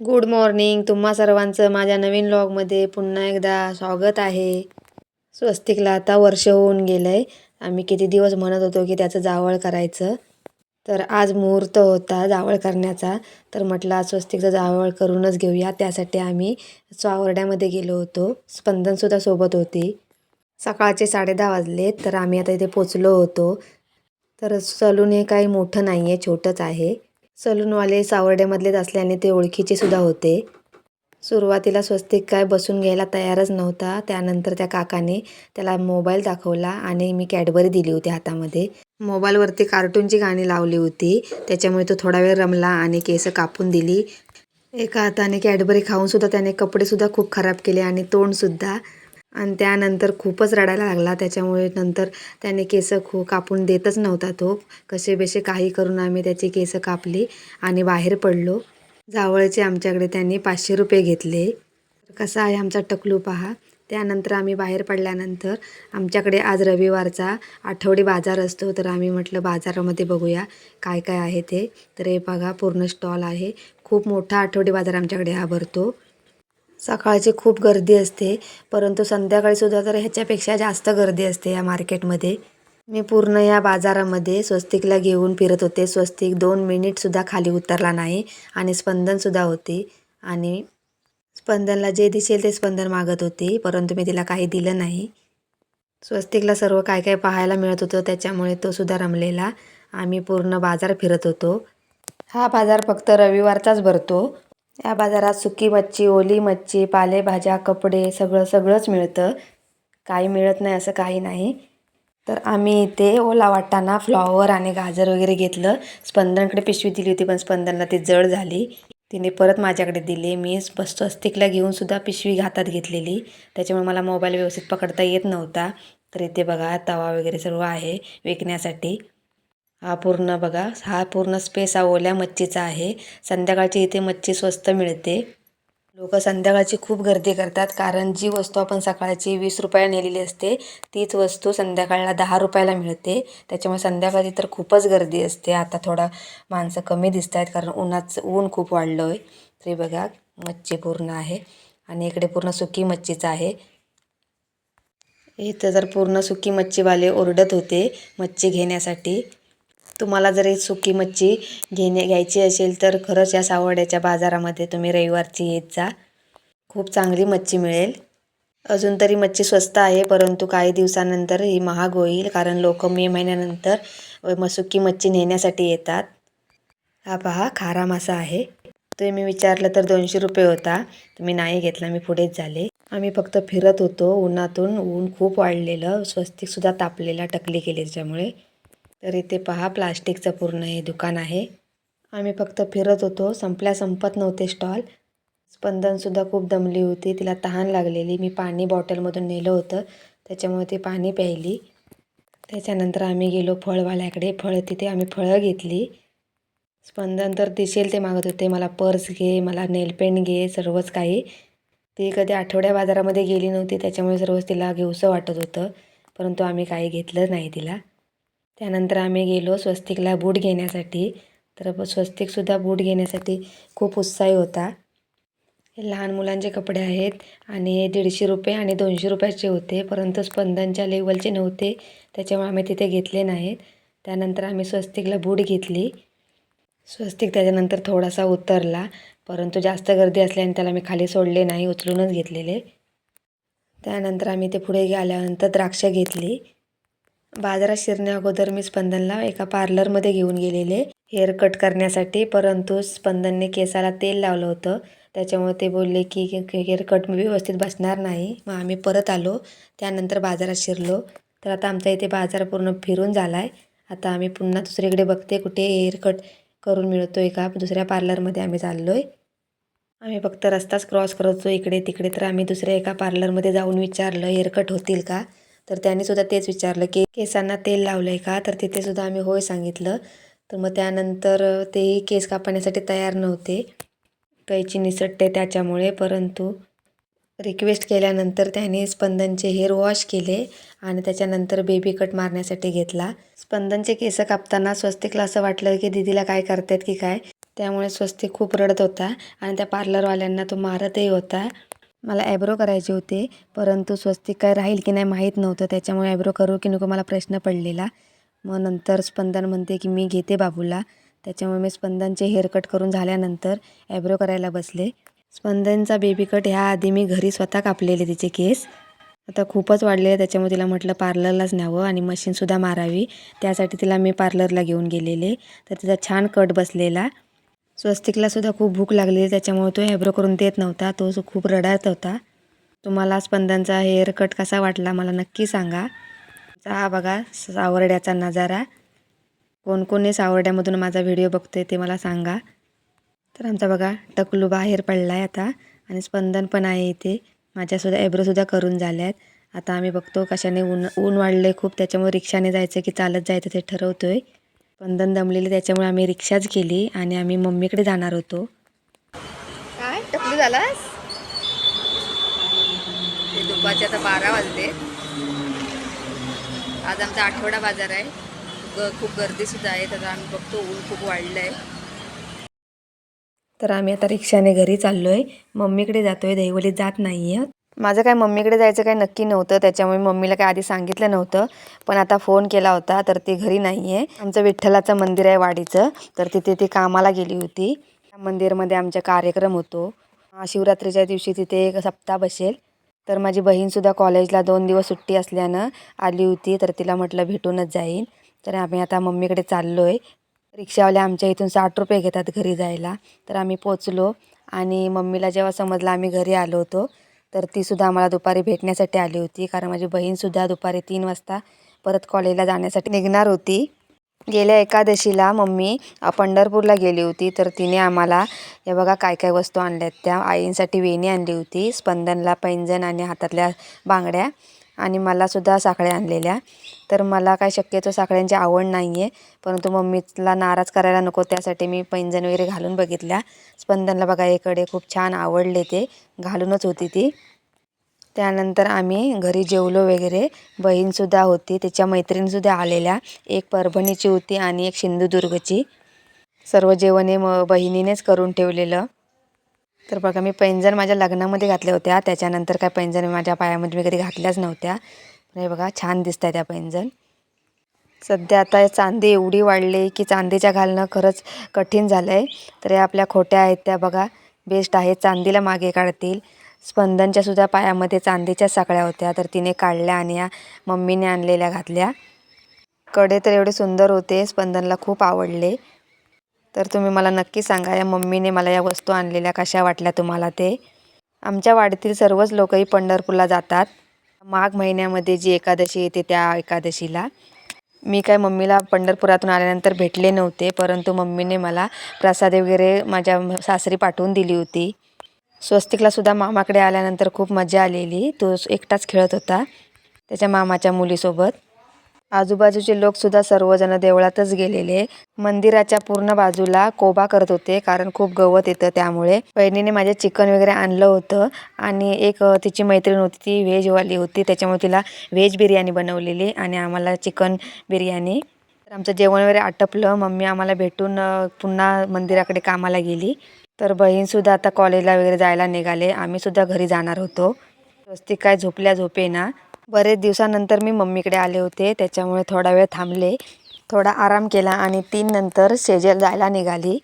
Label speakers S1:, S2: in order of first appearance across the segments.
S1: Good morning तुम्हा सर्वांचं माझ्या नवीन लॉगमध्ये पुन्हा एकदा स्वागत आहे. स्वस्तिकला आता वर्ष होऊन गेलं आहे आम्ही किती दिवस म्हणत होतो की त्याचं जावळ करायचं. तर आज मुहूर्त होता जावळ करण्याचा. तर म्हटलं आज स्वस्तिकचं जावळ करूनच घेऊया. त्यासाठी आम्ही स्वावर्ड्यामध्ये गेलो होतो. स्पंदनसुद्धा सोबत होती. सकाळचे साडेदहा वाजले. तर आम्ही आता इथे पोचलो होतो. तर सलून हे काही मोठं नाही आहे छोटंच आहे. सलूनवाले सावर्ड्यामधलेच असल्याने ते ओळखीचे सुद्धा होते. सुरुवातीला स्वस्तिक काय बसून घ्यायला तयारच नव्हता. त्यानंतर त्या काकाने त्याला मोबाईल दाखवला आणि मी कॅडबरी दिली होती हातामध्ये. मोबाईलवरती कार्टूनची गाणी लावली होती. त्याच्यामुळे तो थोडा वेळ रमला आणि केस कापून दिली. एका हाताने कॅडबरी खाऊनसुद्धा त्याने कपडेसुद्धा खूप खराब केले आणि तोंडसुद्धा आणि त्यानंतर खूपच रडायला लागला. त्याच्यामुळे नंतर त्याने केस खू कापून देतच नव्हता तो. कसे बेसे काही करून आम्ही त्याची केस कापली आणि बाहेर पडलो. जावळचे आमच्याकडे त्यांनी पाचशे रुपये घेतले. कसा आहे आमचा टकलू पहा. त्यानंतर आम्ही बाहेर पडल्यानंतर आमच्याकडे आज रविवारचा आठवडी बाजार असतो. तर आम्ही म्हटलं बाजारामध्ये बघूया काय काय आहे ते. तर हे बघा पूर्ण स्टॉल आहे. खूप मोठा आठवडी बाजार आमच्याकडे हा भरतो. सकाळची खूप गर्दी असते परंतु संध्याकाळीसुद्धा तर ह्याच्यापेक्षा जास्त गर्दी असते या मार्केटमध्ये. मी पूर्ण या बाजारामध्ये स्वस्तिकला घेऊन फिरत होते. स्वस्तिक दोन मिनिटसुद्धा खाली उतरला नाही आणि स्पंदनसुद्धा होती. आणि स्पंदनला जे दिसेल ते स्पंदन मागत होती परंतु मी तिला काही दिलं नाही. स्वस्तिकला सर्व काय काय पाहायला मिळत होतं त्याच्यामुळे तो सुद्धा रमलेला. आम्ही पूर्ण बाजार फिरत होतो. हा बाजार फक्त रविवारचाच भरतो. या बाजारात सुकी मच्छी ओली मच्छी पालेभाज्या कपडे सगळं सगळंच मिळतं. काही मिळत नाही असं काही नाही. तर आम्ही इथे ओला वाटताना फ्लॉवर आणि गाजर वगैरे घेतलं. स्पंदनकडे पिशवी दिली होती पण स्पंदनला ती जड झाली. तिने परत माझ्याकडे दिले. मी स्वस्तिकला घेऊनसुद्धा पिशवी हातात घेतलेली. त्याच्यामुळे मला मोबाईल व्यवस्थित पकडता येत नव्हता. तर इथे बघा तवा वगैरे सर्व आहे विकण्यासाठी. हा पूर्ण बघा हा पूर्ण स्पेस हा ओल्या मच्छीचा आहे. संध्याकाळची इथे मच्छी स्वस्त मिळते. लोक संध्याकाळची खूप गर्दी करतात कारण जी वस्तू आपण सकाळची वीस रुपयाला नेलेली असते तीच वस्तू संध्याकाळला दहा रुपयाला मिळते. त्याच्यामुळे संध्याकाळी तर खूपच गर्दी असते. आता थोडा माणसं कमी दिसत आहेत कारण उन्हाचं ऊन खूप वाढलं आहे तरी बघा मच्छी पूर्ण आहे आणि इकडे पूर्ण सुकी मच्छीचं आहे. इथं तर पूर्ण सुकी मच्छीवाले ओरडत होते मच्छी घेण्यासाठी तुम्हाला जर सुकी मच्छी घेणे घ्यायची असेल तर खरंच या सावड्याच्या बाजारामध्ये तुम्ही रविवारची येत जा. खूप चांगली मच्छी मिळेल. अजून तरी मच्छी स्वस्त आहे परंतु काही दिवसानंतर ही महाग होईल कारण लोक मे महिन्यानंतर मसुकी सुकी मच्छी नेण्यासाठी येतात. हा पहा खारा मासा आहे. तुम्ही मी विचारलं तर दोनशे रुपये होता. तुम्ही नाही घेतला मी पुढेच झाले. आम्ही फक्त फिरत होतो. उन्हातून ऊन खूप वाढलेलं. स्वस्तिकसुद्धा तापलेला टकली केली त्याच्यामुळे. तर इथे पहा प्लास्टिकचं पूर्ण हे दुकान आहे. आम्ही फक्त फिरत होतो. संपल्या संपत नव्हते स्टॉल. स्पंदनसुद्धा खूप दमली होती. तिला तहान लागलेली. मी पाणी बॉटलमधून नेलं होतं. त्याच्यामुळे ती पाणी प्यायली. त्याच्यानंतर आम्ही गेलो फळवाल्याकडे. फळं तिथे आम्ही फळं घेतली. स्पंदन तर दिसेल ते मागत होते. मला पर्स घे मला नेलपेंट घे सर्वच काही. ती कधी आठवड्या बाजारामध्ये गेली नव्हती. त्याच्यामुळे सर्वच तिला घेऊसं वाटत होतं. परंतु आम्ही काही घेतलं नाही तिला. त्यानंतर आम्ही गेलो स्वस्तिकला बूट घेण्यासाठी. तर स्वस्तिकसुद्धा बूट घेण्यासाठी खूप उत्साही होता. हे लहान मुलांचे कपडे आहेत आणि हे दीडशे रुपये आणि दोनशे रुपयाचे होते. परंतु स्पंदनच्या लेवलचे नव्हते. त्याच्यामुळे आम्ही तिथे घेतले नाहीत. त्यानंतर आम्ही स्वस्तिकला बूट घेतली. स्वस्तिक त्याच्यानंतर थोडासा उतरला. परंतु जास्त गर्दी असल्याने त्याला मी खाली सोडले नाही उचलूनच घेतलेले. त्यानंतर आम्ही ते पुढे गेल्यानंतर द्राक्ष घेतली. बाजारात शिरण्या अगोदर मी स्पंदनला एका पार्लरमध्ये घेऊन गेलेले. हेअर कट करण्यासाठी परंतु स्पंदनने केसाला तेल लावलं होतं. त्याच्यामुळे ते बोलले की हेअर कट मी व्यवस्थित बसणार नाही. मग आम्ही परत आलो. त्यानंतर बाजारात शिरलो. तर आता आमच्या इथे बाजार पूर्ण फिरून झाला आहे आता आम्ही पुन्हा दुसरीकडे बघते कुठे हेअर कट करून मिळतो आहे का. दुसऱ्या पार्लरमध्ये आम्ही चाललो आहे आम्ही फक्त रस्ताच क्रॉस करतो इकडे तिकडे. तर आम्ही दुसऱ्या एका पार्लरमध्ये जाऊन विचारलं हेअरकट होतील का? तर त्यांनी सुद्धा तेच विचारलं की केसांना तेल लावलं आहे का? तर तिथे सुद्धा आम्ही होय सांगितलं. तर मग त्यानंतर तेही केस कापण्यासाठी तयार नव्हते. कैची निसटते त्याच्यामुळे परंतु रिक्वेस्ट केल्यानंतर त्याने स्पंदनचे हेअर वॉश केले आणि त्याच्यानंतर बेबी कट मारण्यासाठी घेतला. स्पंदनचे केस कापताना स्वस्तिकला असं वाटलं की दिदीला काय करतायत की काय? त्यामुळे स्वस्तिक खूप रडत होता आणि त्या पार्लरवाल्यांना तो मारतही होता. मला ॲब्रो करायचे होते परंतु स्वस्तिक काय राहील की नाही माहीत नव्हतं. त्याच्यामुळे ॲब्रो करू की नको मला प्रश्न पडलेला. मग नंतर स्पंदन म्हणते की मी घेते बाबूला. त्याच्यामुळे मी स्पंदनचे हेअरकट करून झाल्यानंतर ॲब्रो करायला बसले. स्पंदनचा बेबी कट ह्या आधी मी घरी स्वतः कापलेले तिचे केस. आता खूपच वाढले त्याच्यामुळे तिला म्हटलं पार्लरलाच न्यावं आणि मशीनसुद्धा मारावी. त्यासाठी तिला मी पार्लरला घेऊन गेलेले. तर तिचा छान कट बसलेला. स्वस्तिकला सुद्धा खूप भूक लागलेली त्याच्यामुळे तो हेब्रो करून देत नव्हता. तो खूप रडत होता तुम्हाला स्पंदनचा हेअर कट कसा वाटला मला नक्की सांगा. हा बघा सावरड्याचा नजारा. कोण सावरड्यामधून माझा व्हिडिओ बघतोय ते मला सांगा. तर आमचा बघा टकलू बाहेर पडला आहे आता आणि स्पंदन पण आहे इथे. माझ्यासुद्धा ॲब्रोसुद्धा करून झाल्या आहेत आता आम्ही बघतो कशाने ऊन ऊन वाढलं आहे खूप त्याच्यामुळे रिक्षाने जायचं की चालत जायचं ते ठरवतो आहे स्पंदन दमलेली त्याच्यामुळे आम्ही रिक्षाच केली आणि आम्ही मम्मीकडे जाणार होतो. काय? टकलू झालास? ते दुपारचे आता बारा वाजले. आज आमचा आठवडा बाजार आहे. ग खूप गर्दीसुद्धा आहे तर आम्ही बघतो ऊन खूप वाढलं आहे तर आम्ही आता रिक्षाने घरी चाललो आहे मम्मीकडे जातो आहे दहिवलीत जात नाही आहे माझं काय मम्मीकडे जायचं काय नक्की नव्हतं त्याच्यामुळे मम्मीला काय आधी सांगितलं नव्हतं. पण आता फोन केला होता तर ती घरी नाही आहे आमचं विठ्ठलाचं मंदिर आहे वाडीचं तर तिथे ती कामाला गेली होती. त्या मंदिरमध्ये आमचा कार्यक्रम होतो. शिवरात्रीच्या दिवशी तिथे एक सप्ताह बसेल. तर माझी बहीणसुद्धा कॉलेजला दोन दिवस सुट्टी असल्यानं आली होती तर तिला म्हटलं भेटूनच जाईन. तर आम्ही आता मम्मीकडे चाललो आहे रिक्षावाले आमच्या इथून साठ रुपये घेतात घरी जायला. तर आम्ही पोचलो आणि मम्मीला जेव्हा समजलं आम्ही घरी आलो होतो तर तीसुद्धा आम्हाला दुपारी भेटण्यासाठी आली होती. कारण माझी बहीणसुद्धा दुपारी तीन वाजता परत कॉलेजला जाण्यासाठी निघणार होती. गेल्या एकादशीला मम्मी पंढरपूरला गेली होती. तर तिने आम्हाला हे बघा काय काय वस्तू आणल्यात त्या आईंसाठी वेणी आणली होती. स्पंदनला पैंजण आणि हातातल्या बांगड्या. आणि मलासुद्धा साखळ्या आणलेल्या. तर मला काय शक्यतो साखळ्यांची आवड नाही आहे परंतु मम्मीला नाराज करायला नको त्यासाठी मी पैंजण वगैरे घालून बघितल्या. स्पंदनला बघा इकडे खूप छान आवडले ते. घालूनच होती ती. त्यानंतर आम्ही घरी जेवलो वगैरे. बहीणसुद्धा होती तिच्या मैत्रिणीसुद्धा आलेल्या. एक परभणीची होती आणि एक सिंधुदुर्गची. सर्व जेवण हे म बहिणीनेच करून ठेवलेलं. तर बघा मी पैंजण माझ्या लग्नामध्ये घातल्या होत्या. त्याच्यानंतर काय पैंजण माझ्या पायामध्ये मी कधी घातल्याच नव्हत्या. पण हे बघा छान दिसत आहे त्या पैंजण. सध्या आता चांदी एवढी वाढली की चांदीच्या घालणं खरंच कठीण झालं आहे तर या आपल्या खोट्या आहेत त्या बघा बेस्ट आहेत. चांदीला मागे काढतील. स्पंदनच्या सुद्धा पायामध्ये चांदीच्या साखळ्या होत्या. तर तिने काढल्या आणि या मम्मीने आणलेल्या घातल्या. कडे तर एवढे सुंदर होते. स्पंदनला खूप आवडले. तर तुम्ही मला नक्की सांगा या मम्मीने मला या वस्तू आणलेल्या कशा वाटल्या तुम्हाला ते? आमच्या वाडीतील सर्वच लोकही पंढरपूरला जातात. माघ महिन्यामध्ये जी एकादशी येते त्या एकादशीला. मी काय मम्मीला पंढरपुरातून आल्यानंतर भेटले नव्हते परंतु मम्मीने मला प्रसाद वगैरे माझ्या सासरी पाठवून दिली होती. स्वस्तिकला सुद्धा मामाकडे आल्यानंतर खूप मजा आलेली. तो एकटाच खेळत होता त्याच्या मामाच्या मुलीसोबत. आजूबाजूचे लोकसुद्धा सर्वजण देवळातच गेलेले. मंदिराच्या पूर्ण बाजूला कोबा करत होते कारण खूप गवत येतं त्यामुळे. बहिणीने माझे चिकन वगैरे आणलं होतं आणि एक तिची मैत्रीण होती ती व्हेजवाली होती त्याच्यामुळे तिला व्हेज बिर्याणी बनवलेली आणि आम्हाला चिकन बिर्याणी. तर आमचं जेवण वगैरे आटपलं मम्मी आम्हाला भेटून पुन्हा मंदिराकडे कामाला गेली. तर बहीणसुद्धा आता कॉलेजला वगैरे जायला निघाले आम्हीसुद्धा घरी जाणार होतो. स्वस्तिक काय झोपल्या झोपे ना बरेच दिवसानंतर मी मम्मीकडे आले होते. त्याच्यामुळे थोडा वेळ थांबले. थोडा आराम केला आणि तीन नंतर सेजल जायला निघाली.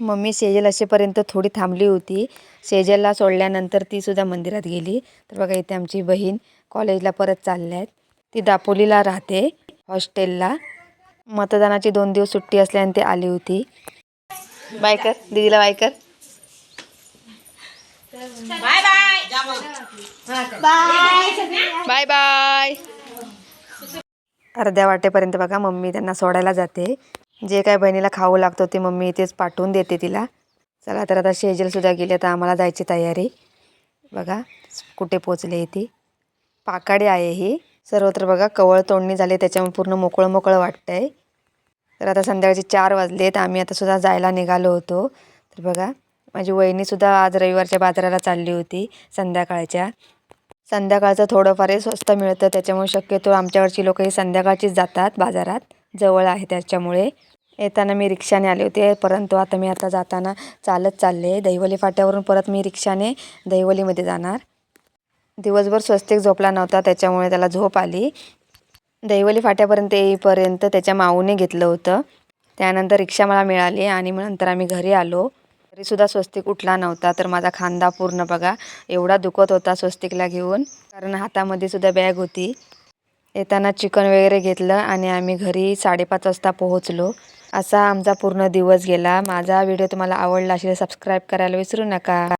S1: मम्मी सेजल असेपर्यंत थोडी थांबली होती. सेजलला सोडल्यानंतर तीसुद्धा मंदिरात गेली. तर बघा इथे आमची बहीण कॉलेजला परत चालल्या आहेत ती दापोलीला राहते हॉस्टेलला. मतदानाची दोन दिवस सुट्टी असल्याने ती आली होती. बायकर दिदीला biker bye bye. Bye bye. अर्ध्या वाटेपर्यंत बघा मम्मी त्यांना सोडायला जाते. जे काय बहिणीला खाऊ लागतो ते मम्मी इथेच पाठवून देते तिला. चला तर आता शेजलसुद्धा गेली तर आम्हाला जायची तयारी. बघा कुठे पोचले इथे पाकाडी आहे ही. सर्वत्र बघा कवळ तोडणी झाली त्याच्यामुळे पूर्ण मोकळं मोकळं वाटतंय. तर आता संध्याकाळचे चार वाजले तर आम्ही आता सुद्धा जायला निघालो होतो. तर बघा माझी वहिनीसुद्धा आज रविवारच्या बाजाराला चालली होती संध्याकाळच्या. संध्याकाळचं थोडंफारही स्वस्त मिळतं त्याच्यामुळे शक्यतो आमच्यावरची लोक ही संध्याकाळचीच जातात बाजारात. जवळ आहे त्याच्यामुळे. येताना मी रिक्षाने आले होते परंतु आता मी आता जाताना चालत चालले. दहिवली फाट्यावरून परत मी रिक्षाने दहिवलीमध्ये जाणार. दिवसभर स्वस्तिक झोपला नव्हता त्याच्यामुळे त्याला झोप आली. दहिवली फाट्यापर्यंत येईपर्यंत त्याच्या माऊने घेतलं होतं. त्यानंतर रिक्षा मला मिळाली आणि मग नंतर आम्ही घरी आलो. तरीसुद्धा स्वस्तिक उठला नव्हता. तर माझा खांदा पूर्ण बघा एवढा दुखत होता स्वस्तिकला घेऊन. कारण हातामध्ये सुद्धा बॅग होती. येताना चिकन वगैरे घेतलं आणि आम्ही घरी साडेपाच वाजता पोहोचलो. असा आमचा पूर्ण दिवस गेला. माझा व्हिडिओ तुम्हाला आवडला असेल सबस्क्राईब करायला विसरू नका.